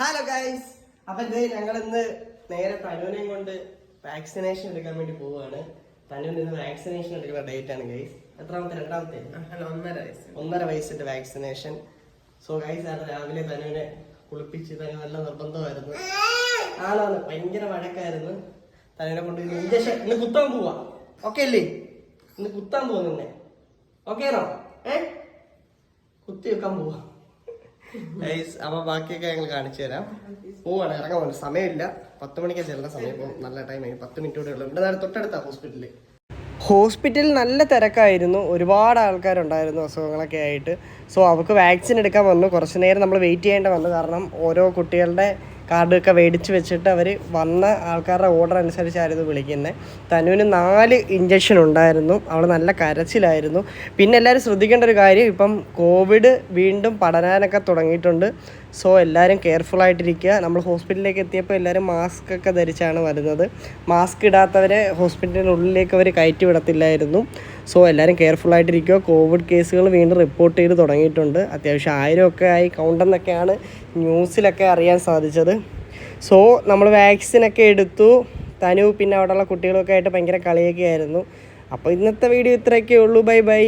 Hello guys അപ്പൊ ഇത് ഞങ്ങൾ ഇന്ന് നേരെ തനുവിനെയും കൊണ്ട് വാക്സിനേഷൻ എടുക്കാൻ വേണ്ടി പോവുകയാണ്. തനുവിന് ഇന്ന് വാക്സിനേഷൻ എടുക്കുന്ന ഡേറ്റ് ആണ് ഗൈസ് എത്രാമത്തെ രണ്ടാമത്തെ? ഒന്നര വയസ്സ്. ഒന്നര വയസ്സിന്റെ വാക്സിനേഷൻ സോ ഗൈസ് ആണ് രാവിലെ തനുവിനെ കുളിപ്പിച്ച് തനു നല്ല നിർബന്ധമായിരുന്നു. ആണാണ് ഭയങ്കര വഴക്കായിരുന്നു. തനുവിനെ കൊണ്ട് ഇഞ്ചക്ഷൻ ഇന്ന് കുത്താൻ പോവാ. ഓക്കെ അല്ലേ? ഇന്ന് കുത്താൻ പോവാ നിന്നെ. ഓക്കെ ആണോ? ഏ? കുത്തി വെക്കാൻ പോവാ. അപ്പൊ ബാക്കിയൊക്കെ ഞങ്ങൾ കാണിച്ചു തരാം. പോവാണ് ഇറങ്ങാൻ പോകുന്നത് സമയമില്ല. പത്ത് മണിക്ക് ചെല്ലുന്ന സമയം. ഇപ്പം നല്ല ടൈമായി പത്ത് മിനിറ്റ് കൂടെ ഉള്ളൂ. ഇവിടെ നേരെ തൊട്ടടുത്താ ഹോസ്പിറ്റലിൽ ഹോസ്പിറ്റലിൽ നല്ല തിരക്കായിരുന്നു. ഒരുപാട് ആൾക്കാരുണ്ടായിരുന്നു അസുഖങ്ങളൊക്കെ ആയിട്ട്. സോ അവർക്ക് വാക്സിൻ എടുക്കാൻ വന്നു. കുറച്ച് നേരം നമ്മൾ വെയിറ്റ് ചെയ്യേണ്ട വന്നു. കാരണം ഓരോ കുട്ടികളുടെ കാർഡൊക്കെ മേടിച്ച് വെച്ചിട്ട് അവർ വന്ന ആൾക്കാരുടെ ഓർഡർ അനുസരിച്ചായിരുന്നു വിളിക്കുന്നത് തനുവിന് നാല് ഇഞ്ചക്ഷൻ ഉണ്ടായിരുന്നു. അവൾ നല്ല കരച്ചിലായിരുന്നു. പിന്നെ എല്ലാവരും ശ്രദ്ധിക്കേണ്ട ഒരു കാര്യം ഇപ്പം കോവിഡ് വീണ്ടും പടരാനൊക്കെ തുടങ്ങിയിട്ടുണ്ട്. സോ എല്ലാവരും കെയർഫുൾ ആയിട്ടിരിക്കുക. നമ്മൾ ഹോസ്പിറ്റലിലേക്ക് എത്തിയപ്പോൾ എല്ലാവരും മാസ്ക് ഒക്കെ ധരിച്ചാണ് വരുന്നത്. മാസ്ക് ഇടാത്തവരെ ഹോസ്പിറ്റലിനുള്ളിലേക്ക് അവർ കയറ്റി വിടത്തില്ലായിരുന്നു. സോ എല്ലാവരും കെയർഫുൾ ആയിട്ടിരിക്കുക. കോവിഡ് കേസുകൾ വീണ്ടും റിപ്പോർട്ട് ചെയ്ത് തുടങ്ങിയിട്ടുണ്ട്. അത്യാവശ്യം ആയിരമൊക്കെ ആയി. കൗണ്ടെന്നൊക്കെയാണ് ന്യൂസിലൊക്കെ അറിയാൻ സാധിച്ചത്. സോ നമ്മൾ വാക്സിനൊക്കെ എടുത്തു. തനു പിന്നെ അവിടെയുള്ള കുട്ടികളൊക്കെ ആയിട്ട് ഭയങ്കര കളിയൊക്കെ ആയിരുന്നു. അപ്പോൾ ഇന്നത്തെ വീഡിയോ ഇത്രയൊക്കെ ഉള്ളൂ. Bye bye